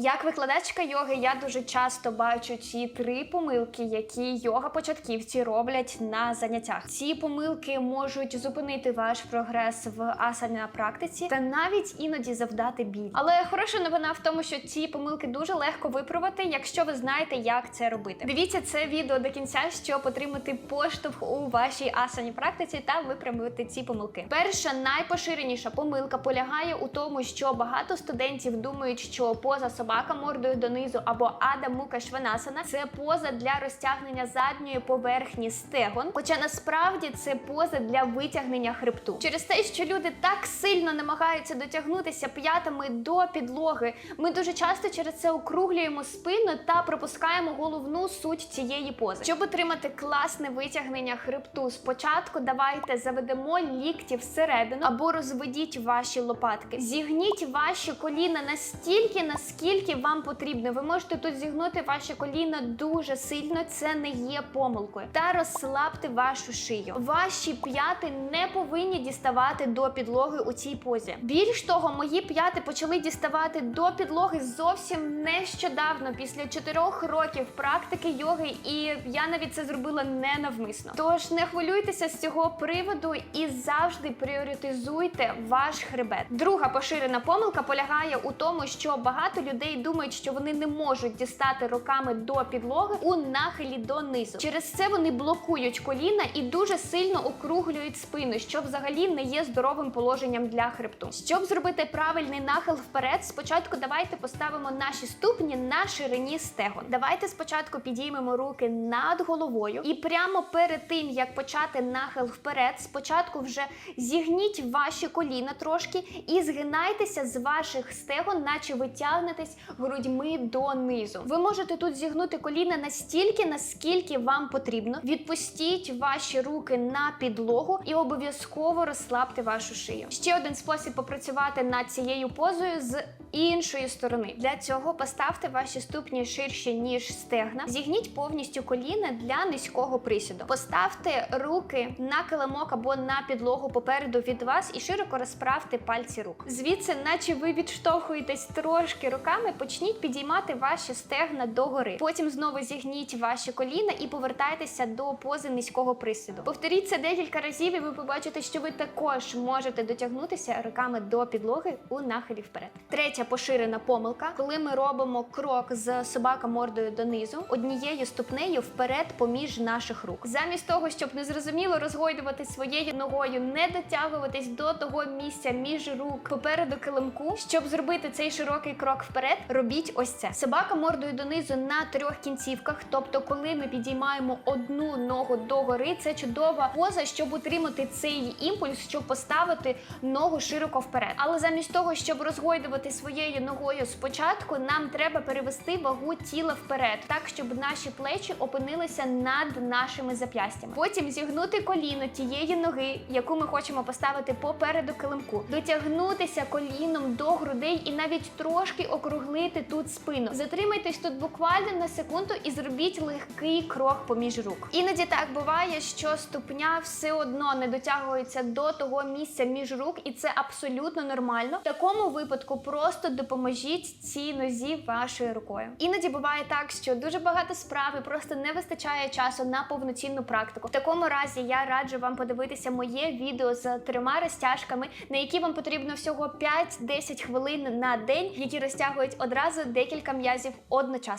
Як викладачка йоги, я дуже часто бачу ці три помилки, які йога-початківці роблять на заняттях. Ці помилки можуть зупинити ваш прогрес в асана практиці та навіть іноді завдати біль. Але хороша новина в тому, що ці помилки дуже легко виправити, якщо ви знаєте, як це робити. Дивіться це відео до кінця, щоб отримати поштовх у вашій асані практиці та виправити ці помилки. Перша найпоширеніша помилка полягає у тому, що багато студентів думають, що поза собака мордою донизу або ада мука шванасана це поза для розтягнення задньої поверхні стегон. Хоча насправді це поза для витягнення хребту. Через те, що люди так сильно намагаються дотягнутися п'ятами до підлоги, ми дуже часто через це округлюємо спину та пропускаємо головну суть цієї пози. Щоб отримати класне витягнення хребту, спочатку давайте заведемо лікті всередину або розведіть ваші лопатки. Зігніть ваші коліна настільки, наскільки вам потрібно. Ви можете тут зігнути ваші коліна дуже сильно, це не є помилкою. Та розслабте вашу шию. Ваші п'яти не повинні діставати до підлоги у цій позі. Більш того, мої п'яти почали діставати до підлоги зовсім нещодавно, після чотирьох років практики йоги, і я навіть це зробила ненавмисно. Тож не хвилюйтеся з цього приводу і завжди пріоритизуйте ваш хребет. Друга поширена помилка полягає у тому, що багато людей думають, що вони не можуть дістати руками до підлоги у нахилі донизу. Через це вони блокують коліна і дуже сильно округлюють спину, що взагалі не є здоровим положенням для хребту. Щоб зробити правильний нахил вперед, спочатку давайте поставимо наші ступні на ширині стегон. Давайте спочатку підіймемо руки над головою, і прямо перед тим як почати нахил вперед, спочатку вже зігніть ваші коліна трошки і згинайтеся з ваших стегон, наче ви тягнетесь грудьми донизу. Ви можете тут зігнути коліна настільки, наскільки вам потрібно. Відпустіть ваші руки на підлогу і обов'язково розслабте вашу шию. Ще один спосіб попрацювати над цією позою з іншої сторони. Для цього поставте ваші ступні ширше, ніж стегна. Зігніть повністю коліна для низького присіду. Поставте руки на килимок або на підлогу попереду від вас і широко розправте пальці рук. Звідси, наче ви відштовхуєтесь трошки руками, почніть підіймати ваші стегна догори. Потім знову зігніть ваші коліна і повертайтеся до пози низького присіду. Повторіть це декілька разів, і ви побачите, що ви також можете дотягнутися руками до підлоги у нахилі вперед. Третя поширена помилка, коли ми робимо крок з собака мордою донизу, однією ступнею вперед поміж наших рук. Замість того, щоб незрозуміло розгойдувати своєю ногою, не дотягуватись до того місця між рук попереду килимку, щоб зробити цей широкий крок вперед, робіть ось це. Собака мордою донизу на трьох кінцівках. Тобто, коли ми підіймаємо одну ногу догори, це чудова поза, щоб утримати цей імпульс, щоб поставити ногу широко вперед. Але замість того, щоб розгойдувати своєю ногою спочатку, нам треба перевести вагу тіла вперед, так щоб наші плечі опинилися над нашими зап'ястями. Потім зігнути коліно тієї ноги, яку ми хочемо поставити попереду килимку, дотягнутися коліном до грудей і навіть трошки округлити тут спину. Затримайтесь тут буквально на секунду і зробіть легкий крок поміж рук. Іноді так буває, що ступня все одно не дотягується до того місця між рук, і це абсолютно нормально. В такому випадку просто допоможіть цій нозі вашою рукою. Іноді буває так, що дуже багато справ і просто не вистачає часу на повноцінну практику. В такому разі я раджу вам подивитися моє відео з трьома розтяжками, на які вам потрібно всього 5-10 хвилин на день, які розтягують одразу декілька м'язів одночасно.